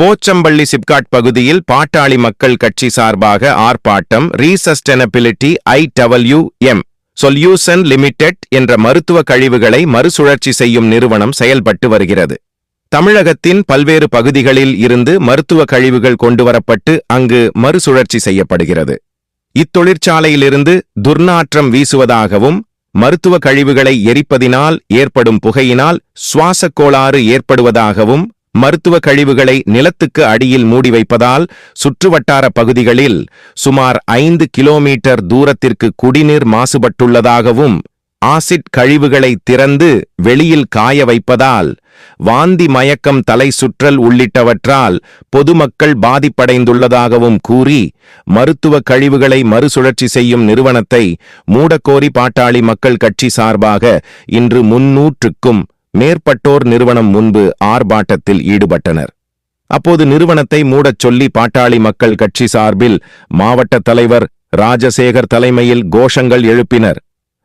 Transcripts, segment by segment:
போச்சம்பள்ளி சிப்காட் பகுதியில் பாட்டாளி மக்கள் கட்சி சார்பாக ஆர்ப்பாட்டம் Re Sustainability I W M solution limited என்ற மருத்துவ கழிவுகளை மறுசுழற்சி செய்யும் நிறுவனம் செயல்பட்டு வருகிறது. தமிழகத்தின் பல்வேறு பகுதிகளில் இருந்து மருத்துவ கழிவுகள் கொண்டுவரப்பட்டு அங்கு மறுசுழற்சி செய்யப்படுகிறது. இத்தொழிற்சாலையிலிருந்து துர்நாற்றம் வீசுவதாகவும் மருத்துவ கழிவுகளை எரிப்பதினால் ஏற்படும் புகையினால் சுவாசக் கோளாறு ஏற்படுவதாகவும் மருத்துவ கழிவுகளை நிலத்துக்கு அடியில் மூடி வைப்பதால் சுற்றுவட்டார பகுதிகளில் சுமார் ஐந்து கிலோமீட்டர் தூரத்திற்கு குடிநீர் மாசுபட்டுள்ளதாகவும் ஆசிட் கழிவுகளை திறந்து வெளியில் காய வைப்பதால் வாந்தி மயக்கம் தலை சுற்றல் உள்ளிட்டவற்றால் பொதுமக்கள் பாதிப்படைந்துள்ளதாகவும் கூறி மருத்துவ கழிவுகளை மறுசுழற்சி செய்யும் நிறுவனத்தை மூடக்கோரி பாட்டாளி மக்கள் கட்சி சார்பாக இன்று முன்னூற்றுக்கும் மேற்பட்டோர் நிறுவனம் முன்பு ஆர்ப்பாட்டத்தில் ஈடுபட்டனர். அப்போது நிறுவனத்தை மூடச் சொல்லி பாட்டாளி மக்கள் கட்சி சார்பில் மாவட்ட தலைவர் ராஜசேகர் தலைமையில் கோஷங்கள் எழுப்பினர்.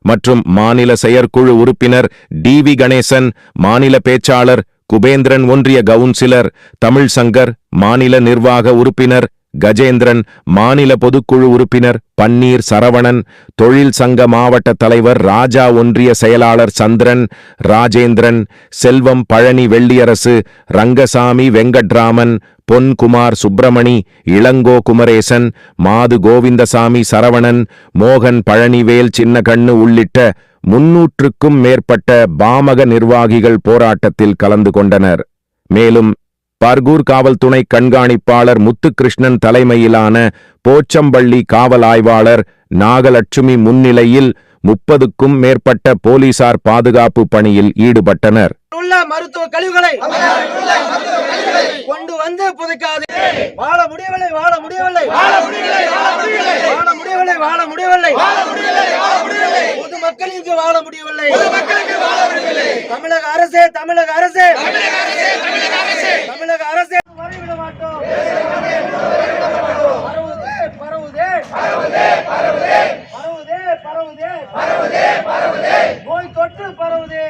மற்றும் மாநில செயற்குழு உறுப்பினர் டி வி கணேசன் மாநில பேச்சாளர் குபேந்திரன் ஒன்றிய கவுன்சிலர் தமிழ் சங்கர் மாநில நிர்வாக உறுப்பினர் கஜேந்திரன் மாநில பொதுக்குழு உறுப்பினர் பன்னீர் சரவணன் தொழில் சங்க மாவட்ட தலைவர் ராஜா ஒன்றிய செயலாளர் சந்திரன் ராஜேந்திரன் செல்வம் பழனி வெள்ளியரசு ரங்கசாமி வெங்கட்ராமன் பொன்குமார் சுப்பிரமணி இளங்கோ குமரேசன் மாது கோவிந்தசாமி சரவணன் மோகன் பழனிவேல் சின்னகண்ணு உள்ளிட்ட முன்னூற்றுக்கும் மேற்பட்ட பாமக நிர்வாகிகள் போராட்டத்தில் கலந்து கொண்டனர். மேலும் பர்கூர் காவல் துணை கண்காணிப்பாளர் முத்துகிருஷ்ணன் தலைமையிலான போச்சம்பள்ளி காவல் ஆய்வாளர் நாகலட்சுமி முன்னிலையில் முப்பதுக்கும் மேற்பட்ட போலீசார் பாதுகாப்பு பணியில் ஈடுபட்டனர். உள்ள மருத்துவ கழிவுகளை கொண்டு வந்து புதைக்காது. வாழ முடியவில்லை வாழ முடியவில்லை. வாழ முடியவில்லை வாழ முடியவில்லை. பொது மக்களுக்கு வாழ முடியவில்லை. தமிழக அரசே தமிழக அரசே. தமிழக அரசே. வரைவிட மாட்டோம் பரவுதே பரவுதே. பரவுதே பரவுதே. நோய் தொற்று பரவுதே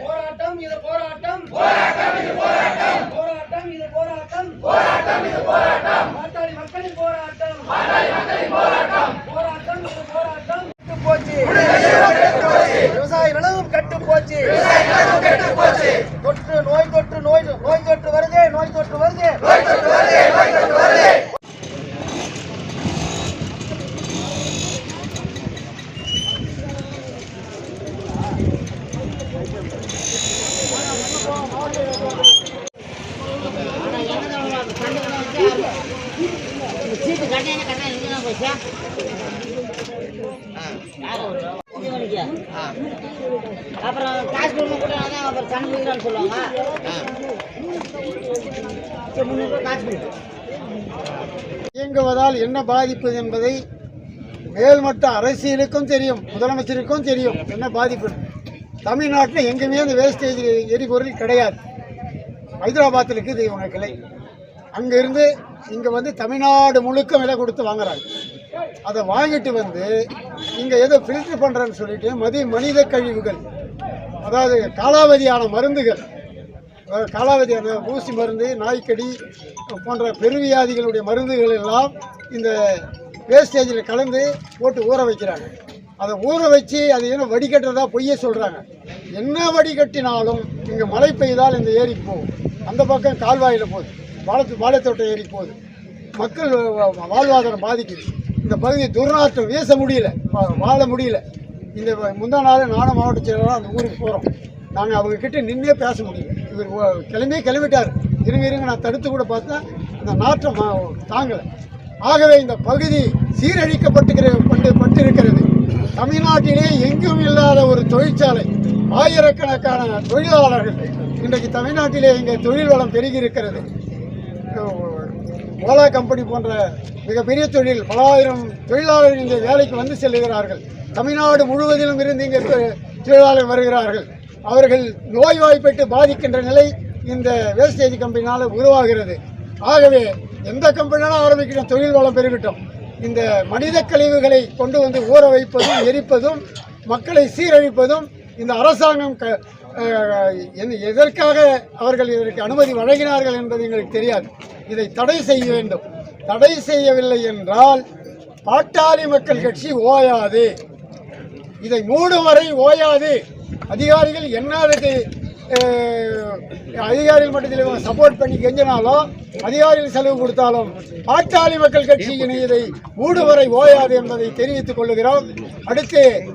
போராட்டம் இது போராட்டம் போராட்டம் இது போராட்டம் போராட்டம் இது போராட்டம் போராட்டம் இது போராட்டம் பாட்டாளி மக்களின் போராட்டம் பாட்டாளி மக்களின் போராட்டம் போராட்டம் இது போராட்டம் கெட்டு போச்சு விவசாய நிலவும் கெட்டு போச்சு தொற்று நோய் தொற்று நோய் நோய் தொற்று வருதே நோய் தொற்று வருதே நோய் தொற்று வருதே நோய் தொற்று வருதே சீட்டு கட்டினா கட்டினா எங்க போச்சா அப்புறம் காசு கொடுக்க கூட அப்புறம் கண் கொடுக்குறான்னு சொல்லுவாங்க இயங்குவதால் என்ன பாதிப்பு என்பதை மேல்மட்ட அரசியலுக்கும் தெரியும் முதலமைச்சருக்கும் தெரியும். என்ன பாதிப்பு? தமிழ்நாட்டில் எங்கேயுமே அந்த வேஸ்டேஜ் எரிபொருள் கிடையாது. ஹைதராபாத்தில் இருக்குது இவங்க கிளை. அங்கேருந்து இங்கே வந்து தமிழ்நாடு முழுக்க விலை கொடுத்து வாங்குறாங்க. அதை வாங்கிட்டு வந்து இங்கே ஏதோ ஃபில்டர் பண்ணுறேன்னு சொல்லிட்டு மதி மனித கழிவுகள் அதாவது காலாவதியான மருந்துகள் அதாவது காலாவதியான ஊசி மருந்து நாய்க்கடி போன்ற பெருவியாதிகளுடைய மருந்துகள் எல்லாம் இந்த வேஸ்டேஜில் கலந்து போட்டு ஊற வைக்கிறாங்க. அதை ஊற வச்சு அது என்ன வடிகட்டுறதா பொய்யே சொல்கிறாங்க என்ன வடிகட்டினாலும் இங்கே மழை பெய்தால் இந்த ஏரிக்கு போகும். அந்த பக்கம் கால்வாயில் போகுது. வாழத்து வாழைத்தோட்டம் ஏரி போகுது. மக்கள் வாழ்வாதாரம் பாதிக்குது. இந்த பகுதி துர்நாற்றம் வீச முடியல. வா- வாழ முடியல. இந்த முந்தா நாள் நானும் மாவட்ட செயலாளர் அந்த ஊருக்கு போகிறோம் நாங்கள் அவங்கக்கிட்ட நின்றே பேச முடியும் இவர் கிளம்பியே கிளம்பிட்டார். இருங்க இருங்க நான் தடுத்து கூட பார்த்தேன் அந்த நாற்றம் தாங்கலை. ஆகவே இந்த பகுதி சீரழிக்கப்பட்டுகிற பட்டு பட்டிருக்கிறது. தமிழ்நாட்டிலே எங்கும் இல்லாத ஒரு தொழிற்சாலை ஆயிரக்கணக்கான தொழிலாளர்கள் இன்றைக்கு தமிழ்நாட்டிலே இங்கே தொழில் வளம் பெருகி இருக்கிறது ஓலா கம்பெனி போன்ற மிகப்பெரிய தொழில் பல ஆயிரம் தொழிலாளர்கள் இங்கே வேலைக்கு வந்து செல்லுகிறார்கள் தமிழ்நாடு முழுவதிலும் இருந்து இங்கே தொழிலாளர்கள் தொழிலாளர் வருகிறார்கள். அவர்கள் நோய்வாய்ப்பட்டு பாதிக்கின்ற நிலை இந்த வேஸ்டேஜ் கம்பெனினால் உருவாகிறது. ஆகவே எந்த கம்பெனியாலும் ஆரம்பிக்கிற தொழில் வளம் பெருகட்டும். இந்த மனித கழிவுகளை கொண்டு வந்து ஊற வைப்பதும் எரிப்பதும் மக்களை சீரழிப்பதும் இந்த அரசாங்கம் க எதற்காக அவர்கள் இதற்கு அனுமதி வழங்கினார்கள் என்பது எங்களுக்கு தெரியாது. இதை தடை செய்ய வேண்டும். தடை செய்யவில்லை என்றால் பாட்டாளி மக்கள் கட்சி ஓயாது. இதை மூடும் வரை ஓயாது. அதிகாரிகள் என்ன அதுக்கு அதிகாரிகள் மட்டத்தில் சப்போர்ட் பண்ணி கெஞ்சினாலும் அதிகாரிகள் செலவு கொடுத்தாலும் பாட்டாளி மக்கள் கட்சியின் இதை மூடுவரை ஓயாது என்பதை தெரிவித்துக் கொள்ளுகிறோம். அடுத்து